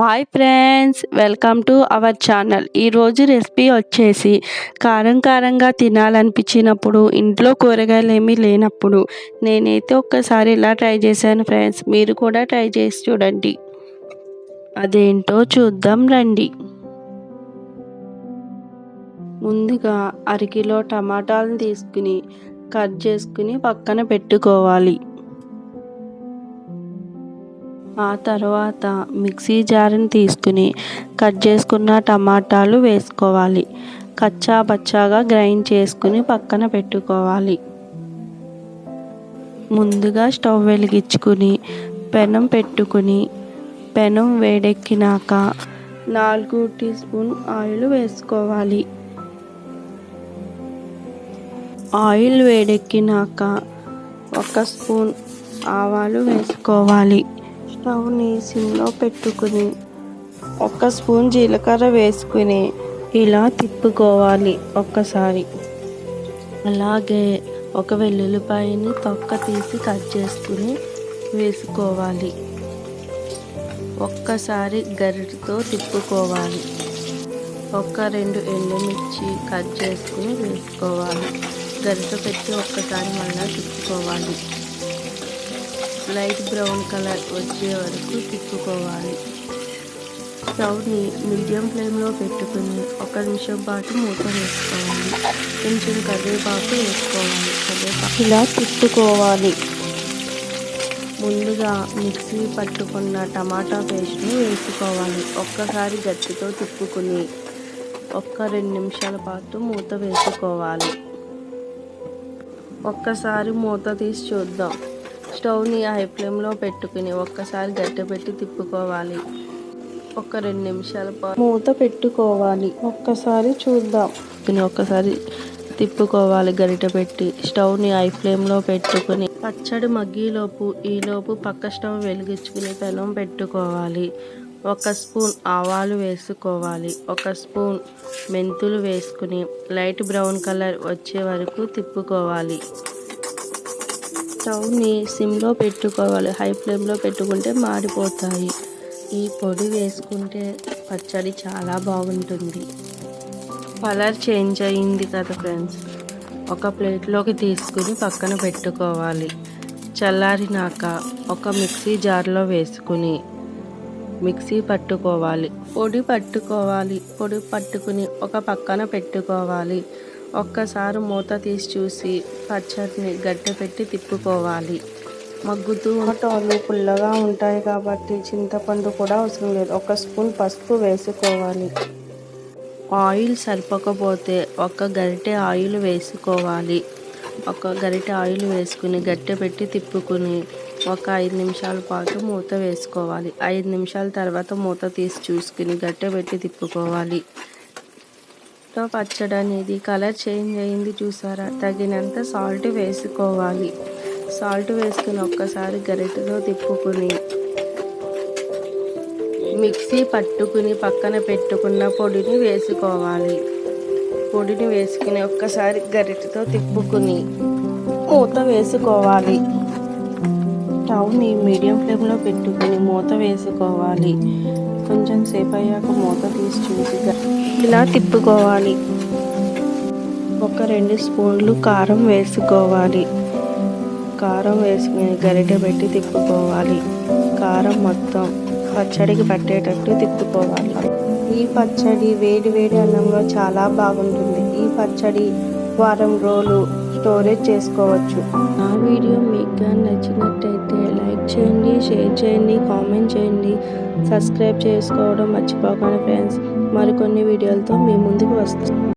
Hi friends welcome to our channel ఈరోజు recipe వచ్చేసి కారం కారంగా తినాలనిపించినప్పుడు ఇంట్లో కూరగాయలు ఏమీ లేనప్పుడు నేనైతే ఒక్కసారి ఇలా ట్రై చేశాను ఫ్రెండ్స్ మీరు కూడా ట్రై చేసి చూడండి. అదేంటో చూద్దాం రండి. ముందుగా అరకిలో టమాటాలను తీసుకుని కట్ చేసుకుని పక్కన పెట్టుకోవాలి. ఆ తర్వాత మిక్సీ జార్ని తీసుకుని కట్ చేసుకున్న టమాటాలు వేసుకోవాలి. కచ్చా బచ్చాగా గ్రైండ్ చేసుకుని పక్కన పెట్టుకోవాలి. ముందుగా స్టవ్ వెలిగించుకుని పెనం పెట్టుకుని పెనం వేడెక్కినాక నాలుగు టీ స్పూన్ ఆయిల్ వేసుకోవాలి. ఆయిల్ వేడెక్కినాక ఒక స్పూన్ ఆవాలు వేసుకోవాలి. స్టవ్ని సిమ్లో పెట్టుకుని ఒక స్పూన్ జీలకర్ర వేసుకుని ఇలా తిప్పుకోవాలి ఒక్కసారి. అలాగే ఒక వెల్లుల్లిపాయని తొక్క తీసి కట్ చేసుకుని వేసుకోవాలి. ఒక్కసారి గరిటతో తిప్పుకోవాలి. ఒక రెండు ఎండుమిర్చి కట్ చేసుకుని వేసుకోవాలి. గరిట పెట్టి ఒక్కసారి మళ్ళీ తిప్పుకోవాలి. లైట్ బ్రౌన్ కలర్ వచ్చే వరకు తిప్పుకోవాలి. స్టవ్ని మీడియం ఫ్లేమ్లో పెట్టుకుని ఒక నిమిషం పాటు మూత వేసుకోవాలి. కొంచెం కరివేపాకు వేసుకోవాలి. కరివేపాకు ఇలా తిప్పుకోవాలి. ముందుగా మిక్సీ పట్టుకున్న టమాటా పేస్ట్ని వేసుకోవాలి. ఒక్కసారి గట్టితో తిప్పుకుని ఒక్క రెండు నిమిషాల పాటు మూత వేసుకోవాలి. ఒక్కసారి మూత తీసి చూద్దాం. స్టవ్ని హై ఫ్లేమ్లో పెట్టుకుని ఒక్కసారి గడ్డ పెట్టి తిప్పుకోవాలి. ఒక రెండు నిమిషాల పాటు మూత పెట్టుకోవాలి. ఒక్కసారి చూద్దాం. ఒక్కసారి తిప్పుకోవాలి గరిట పెట్టి. స్టవ్ని హై ఫ్లేమ్లో పెట్టుకుని పచ్చడి మగ్గీలోపు ఈలోపు పక్క స్టవ్ వెలిగించుకుని పెనం పెట్టుకోవాలి. ఒక స్పూన్ ఆవాలు వేసుకోవాలి. ఒక స్పూన్ మెంతులు వేసుకుని లైట్ బ్రౌన్ కలర్ వచ్చే వరకు తిప్పుకోవాలి. స్టవ్ని సిమ్లో పెట్టుకోవాలి. హై ఫ్లేమ్లో పెట్టుకుంటే మాడిపోతాయి. ఈ పొడి వేసుకుంటే పచ్చడి చాలా బాగుంటుంది. కలర్ చేంజ్ అయింది కదా ఫ్రెండ్స్. ఒక ప్లేట్లోకి తీసుకుని పక్కన పెట్టుకోవాలి. చల్లారినాక ఒక మిక్సీ జార్లో వేసుకుని మిక్సీ పట్టుకోవాలి. పొడి పట్టుకోవాలి. పొడి పట్టుకుని ఒక పక్కన పెట్టుకోవాలి. ఒక్కసారి మూత తీసి చూసి పచ్చడిని గడ్డ పెట్టి తిప్పుకోవాలి. మగ్గుతూ టమాటాలు పుల్లగా ఉంటాయి కాబట్టి చింతపండు కూడా అవసరం లేదు. ఒక స్పూన్ పసుపు వేసుకోవాలి. ఆయిల్ సరిపోకపోతే ఒక గరిటె ఆయిల్ వేసుకోవాలి. ఒక గరిటె ఆయిల్ వేసుకుని గట్టె పెట్టి తిప్పుకుని ఒక ఐదు నిమిషాల పాటు మూత వేసుకోవాలి. ఐదు నిమిషాల తర్వాత మూత తీసి చూసుకుని గట్టె పెట్టి తిప్పుకోవాలి. టమాటో పచ్చడి అనేది కలర్ చేంజ్ అయింది చూసారా? తగినంత సాల్ట్ వేసుకోవాలి. సాల్ట్ వేసుకుని ఒక్కసారి గరిటెతో తిప్పుకుని మిక్సీ పట్టుకుని పక్కన పెట్టుకున్న పొడిని వేసుకోవాలి. పొడిని వేసుకుని ఒక్కసారి గరిటెతో తిప్పుకుని మూత వేసుకోవాలి. స్టవ్ని మీడియం ఫ్లేమ్లో పెట్టుకుని మూత వేసుకోవాలి. కొంచెం సేపు అయ్యాక మూత తీసి చూసి ఇలా తిప్పుకోవాలి. ఒక రెండు స్పూన్లు కారం వేసుకోవాలి. కారం వేసుకుని గరిటె పెట్టి తిప్పుకోవాలి. కారం మొత్తం పచ్చడికి పట్టేటట్టు తిప్పుకోవాలి. ఈ పచ్చడి వేడి వేడి అన్నంలో చాలా బాగుంటుంది. ఈ పచ్చడి వారం రోజులు స్టోరేజ్ చేసుకోవచ్చు. నా వీడియో మీకు నచ్చినట్టయితే లైక్ చేయండి షేర్ చేయండి కామెంట్ చేయండి. సబ్స్క్రైబ్ చేసుకోవడం మర్చిపోకండి ఫ్రెండ్స్. మరికొన్ని వీడియోలతో మీ ముందుకు వస్తాను